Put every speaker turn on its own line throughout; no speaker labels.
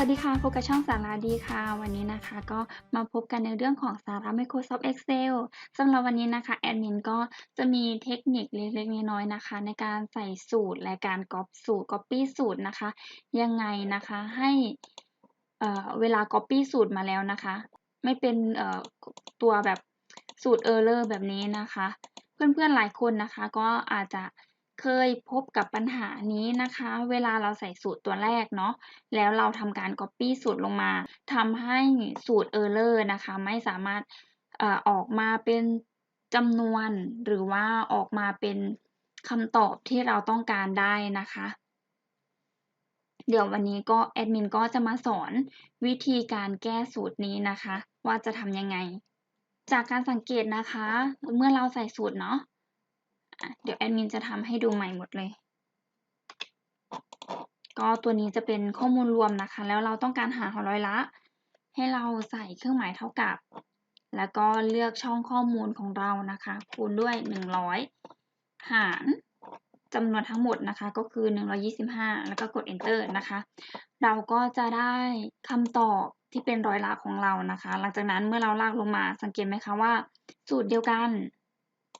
สวัสดีค่ะพบกับช่องสาระดีค่ะ วันนี้นะคะ ก็มาพบกันในเรื่องของสาระ Microsoft Excel สำหรับวันนี้นะคะแอดมินก็จะมีเทคนิคเล็กๆน้อยๆนะคะ ในการใส่สูตรและการก๊อปสูตร Copy สูตรนะคะ ยังไงนะคะให้เเวลา Copy สูตรมาแล้วนะคะ ไม่เป็นตัวแบบสูตร Error แบบนี้นะคะ เพื่อนๆหลายคนนะคะ ก็อาจจะ เคยพบกับปัญหานี้นะคะ เวลาเราใส่สูตรตัวแรกเนาะแล้วเราทำการ Copy สูตรลงมาทำให้สูตร Error นะคะ ไม่สามารถออกมาเป็นจำนวนหรือว่าออกมาเป็นคำตอบที่เราต้องการได้นะคะ เดี๋ยววันนี้ก็แอดมินก็จะมาสอนวิธีการแก้สูตรนี้นะคะ ว่าจะทำยังไง จากการสังเกตนะคะ เมื่อเราใส่สูตรเนาะ เดี๋ยวแอดมินจะทำให้ดูใหม่หมดเลย ก็ตัวนี้จะเป็นข้อมูลรวมนะคะ แล้วเราต้องการหาร้อยละ ให้เราใส่เครื่องหมายเท่ากับ แล้วก็เลือกช่องข้อมูลของเรานะคะ คูณด้วย 100 หารจำนวนทั้งหมดนะคะก็คือ 125 แล้วก็กด enter นะคะ เราก็จะได้คำตอบที่เป็นร้อยละของเรานะคะ หลังจากนั้นเมื่อเราลากลงมาสังเกตไหมคะว่า สูตรเดียวกัน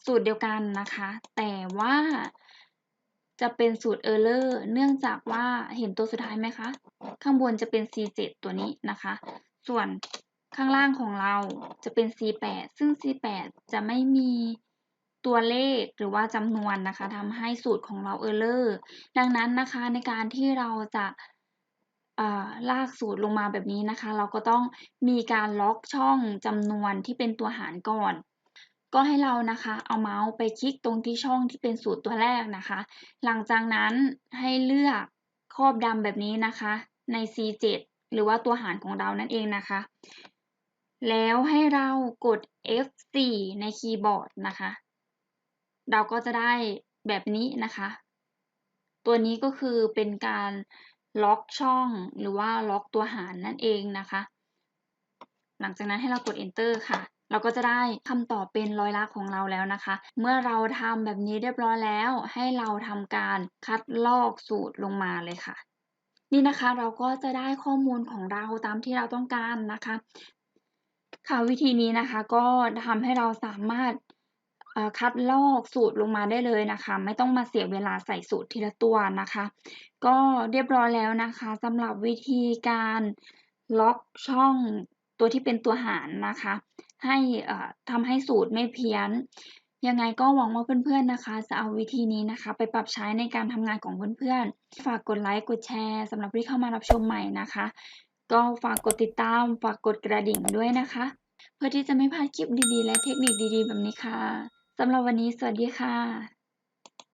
สูตรเดียวกันนะคะ แต่ว่าจะเป็นสูตร error เนื่องจากว่าเห็นตัวสุดท้ายไหมคะ ข้างบนจะเป็น C7 ตัวนี้นะคะ ส่วนข้างล่างของเราจะเป็น C8 ซึ่ง C8 จะไม่มีตัวเลขหรือว่าจำนวนนะคะทำให้สูตรของเรา error ดังนั้นนะคะในการที่เราจะลากสูตรลงมาแบบนี้นะคะ เราก็ต้องมีการล็อกช่องจำนวนที่เป็นตัวหารก่อน ก็ให้เรานะคะเอาเมาส์ไปคลิกตรงที่ช่องที่เป็นสูตรตัวแรกนะคะ หลังจากนั้นให้เลือกครอบดำแบบนี้นะคะ ใน C7 หรือว่าตัวหารของเรานั่นเองนะคะ แล้วให้เรากด F4 ในคีย์บอร์ดนะคะ เราก็จะได้แบบนี้นะคะ ตัวนี้ก็คือเป็นการล็อกช่องหรือว่าล็อกตัวหารนั่นเองนะคะ หลังจากนั้นให้เรากด enter ค่ะ เราก็จะได้คำตอบเป็นร้อยละของเราแล้วนะคะ เมื่อเราทำแบบนี้เรียบร้อยแล้ว ให้เราทำการคัดลอกสูตรลงมาเลยค่ะ นี่นะคะเราก็จะได้ข้อมูลของเราตามที่เราต้องการนะคะ ค่ะวิธีนี้นะคะก็ทำให้เราสามารถคัดลอกสูตรลงมาได้เลยนะคะ ไม่ต้องมาเสียเวลาใส่สูตรทีละตัวนะคะ ก็เรียบร้อยแล้วนะคะสำหรับวิธีการล็อกช่อง ตัวที่เป็นตัวหารนะคะ ให้ทำให้สูตรไม่เพี้ยน ยังไงก็หวังว่าเพื่อนๆนะคะ จะเอาวิธีนี้นะคะ ไปปรับใช้ในการทำงานของเพื่อนๆ ฝากกดไลค์กดแชร์สำหรับที่เข้ามารับชมใหม่นะคะ ก็ฝากกดติดตาม ฝากกดกระดิ่งด้วยนะคะ เพื่อที่จะไม่พลาดคลิปดีๆ และเทคนิคดีๆ แบบนี้ค่ะสำหรับวันนี้สวัสดีค่ะ